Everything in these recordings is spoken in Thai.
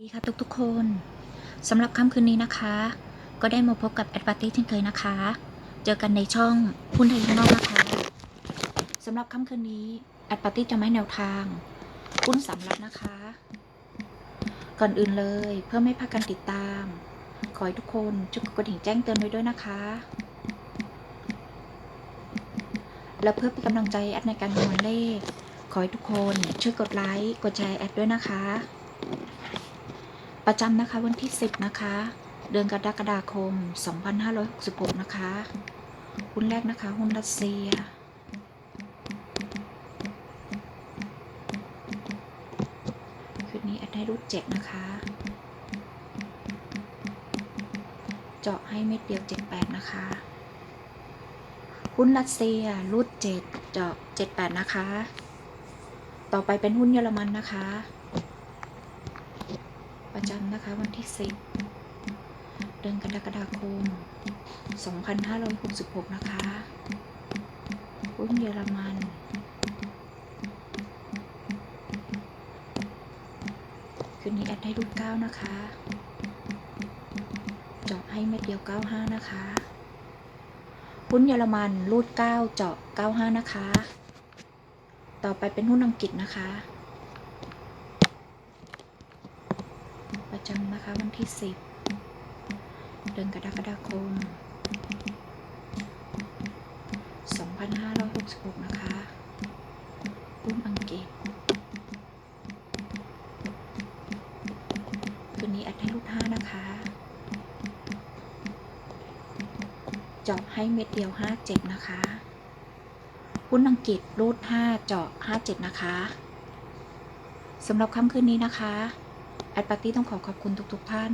สวัสดีค่ะทุกๆคนสำหรับค่ำคืนนี้นะคะ ก็ได้มาพบกับแอดปาร์ตี้เช่นเคยนะคะ เจอกันในช่องหุ้นไทยข้างนอกนะคะสำหรับค่ำคืนนี้แอดปาร์ตี้จะไม่แนวทางหุ้นสำรับนะคะ ก่อนอื่นเลยเพื่อไม่พลาดการติดตาม ขอให้ทุกคนช่วยกดกระดิ่งแจ้งเตือนไว้ด้วยนะคะ และเพื่อเป็นกำลังใจแอดในการคำนวณเลข ขอให้ทุกคนช่วยกดไลค์กดแชร์แอดด้วยนะคะ ประจำนะคะวันที่ 10 นะคะ เดือนกรกฎาคม 2566 นะคะ หุ้นแรกนะคะ หุ้นรัสเซียคืนนี้แอดให้รูดเจ็ดนะคะ เจาะให้เม็ดเดียว 78 นะคะ หุ้นรัสเซียรูดเจ็ดเจาะ 78 นะคะ ต่อไปเป็นหุ้นเยอรมันนะคะ ประจำนะคะวันที่ 10 เดือนกรกฎาคม 2566 นะคะหุ้นเยอรมันคืนนี้แอดให้รูด9นะคะเจาะให้เม็ดเดียว 95 นะคะหุ้นเยอรมันรูด 9 เจาะ 95 นะคะ ต่อไปเป็นหุ้นอังกฤษนะคะ ประจำนะคะวันที่ 10 เดือนกรกฎาคม 2566 นะคะหุ้นอังกฤษ คืนนี้แอดให้รูด5นะคะเจาะให้เม็ดเดียว 57 นะคะหุ้นอังกฤษรูด5เจาะ57 นะคะสำหรับค่ำคืนนี้นะคะ ดปาร์ตี้ต้องขอขอบคุณทุกๆท่าน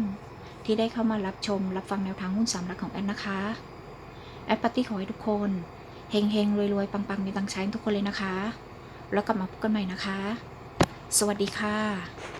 ที่ได้เข้ามารับชมรับฟังแนวทางหุ้นสามหลักของแอดนะคะแอดปาร์ตี้ขอให้ทุกคนเฮงเฮงรวยรวยๆปังๆมีตังใช้ทุกคนเลยนะคะ แล้วกลับมาพบกันใหม่นะคะ สวัสดีค่ะ